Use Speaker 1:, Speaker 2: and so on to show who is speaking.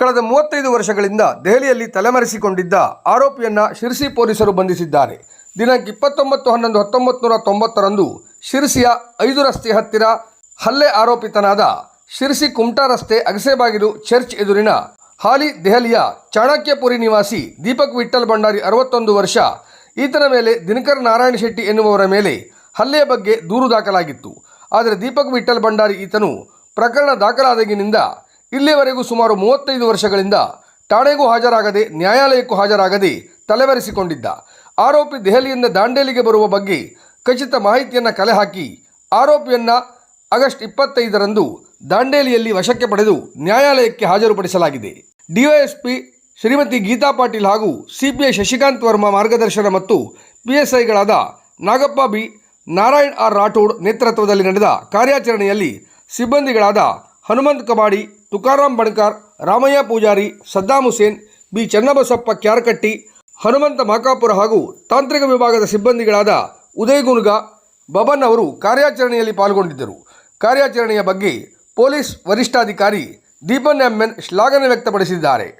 Speaker 1: ಕಳೆದ ಮೂವತ್ತೈದು ವರ್ಷಗಳಿಂದ ದೆಹಲಿಯಲ್ಲಿ ತಲೆಮರೆಸಿಕೊಂಡಿದ್ದ ಆರೋಪಿಯನ್ನ ಶಿರ್ಸಿ ಪೊಲೀಸರು ಬಂಧಿಸಿದ್ದಾರೆ. ದಿನಾಂಕ ಇಪ್ಪತ್ತೊಂಬತ್ತು, ಹನ್ನೊಂದು, ಹತ್ತೊಂಬತ್ತು ನೂರ ತೊಂಬತ್ತರಂದು ಶಿರ್ಸಿಯ ಐದು ರಸ್ತೆ ಹತ್ತಿರ ಹಲ್ಲೆ ಆರೋಪಿತನಾದ ಶಿರ್ಸಿ ಕುಮಟಾ ರಸ್ತೆ ಅಗಸೆಬಾಗಿಲು ಚರ್ಚ್ ಎದುರಿನ ಹಾಲಿ ದೆಹಲಿಯ ಚಾಣಕ್ಯಪುರಿ ನಿವಾಸಿ ದೀಪಕ್ ವಿಠಲ್ ಭಂಡಾರಿ ಅರವತ್ತೊಂದು ವರ್ಷ, ಈತನ ಮೇಲೆ ದಿನಕರ್ ನಾರಾಯಣ ಶೆಟ್ಟಿ ಎನ್ನುವವರ ಮೇಲೆ ಹಲ್ಲೆಯ ಬಗ್ಗೆ ದೂರು ದಾಖಲಾಗಿತ್ತು. ಆದರೆ ದೀಪಕ್ ವಿಠಲ್ ಭಂಡಾರಿ ಈತನು ಪ್ರಕರಣ ದಾಖಲಾದಾಗಿನಿಂದ ಇಲ್ಲಿಯವರೆಗೂ ಸುಮಾರು ಮೂವತ್ತೈದು ವರ್ಷಗಳಿಂದ ಠಾಣೆಗೂ ಹಾಜರಾಗದೆ ನ್ಯಾಯಾಲಯಕ್ಕೂ ಹಾಜರಾಗದೆ ತಲೆಮರೆಸಿಕೊಂಡಿದ್ದ. ಆರೋಪಿ ದೆಹಲಿಯಿಂದ ದಾಂಡೇಲಿಗೆ ಬರುವ ಬಗ್ಗೆ ಖಚಿತ ಮಾಹಿತಿಯನ್ನು ಕಲೆ ಹಾಕಿ ಆರೋಪಿಯನ್ನ ಆಗಸ್ಟ್ ಇಪ್ಪತ್ತೈದರಂದು ದಾಂಡೇಲಿಯಲ್ಲಿ ವಶಕ್ಕೆ ಪಡೆದು ನ್ಯಾಯಾಲಯಕ್ಕೆ ಹಾಜರುಪಡಿಸಲಾಗಿದೆ. ಡಿವೈಎಸ್ಪಿ ಶ್ರೀಮತಿ ಗೀತಾ ಪಾಟೀಲ್ ಹಾಗೂ ಸಿಪಿಐ ಶಶಿಕಾಂತ್ ವರ್ಮಾ ಮಾರ್ಗದರ್ಶನ ಮತ್ತು ಪಿಎಸ್ಐಗಳಾದ ನಾಗಪ್ಪ ಬಿ. ನಾರಾಯಣ್ ಆರ್. ರಾಠೋಡ್ ನೇತೃತ್ವದಲ್ಲಿ ನಡೆದ ಕಾರ್ಯಾಚರಣೆಯಲ್ಲಿ ಸಿಬ್ಬಂದಿಗಳಾದ ಹನುಮಂತ್ ಕಬಾಡಿ ತುಕಾರಾಂ ಬಣಕಾರ್, ರಾಮಯ್ಯ ಪೂಜಾರಿ, ಸದ್ದಾಂ ಹುಸೇನ್, ಬಿ. ಚನ್ನಬಸಪ್ಪ ಕ್ಯಾರಕಟ್ಟಿ, ಹನುಮಂತ ಮಾಕಾಪುರ ಹಾಗೂ ತಾಂತ್ರಿಕ ವಿಭಾಗದ ಸಿಬ್ಬಂದಿಗಳಾದ ಉದಯ್ ಗುನ್ಗಾ, ಬಬನ್ ಅವರು ಕಾರ್ಯಾಚರಣೆಯಲ್ಲಿ ಪಾಲ್ಗೊಂಡಿದ್ದರು. ಕಾರ್ಯಾಚರಣೆಯ ಬಗ್ಗೆ ಪೊಲೀಸ್ ವರಿಷ್ಠಾಧಿಕಾರಿ ದೀಪನ್ ಎಂಎನ್ ಶ್ಲಾಘನೆ ವ್ಯಕ್ತಪಡಿಸಿದ್ದಾರೆ.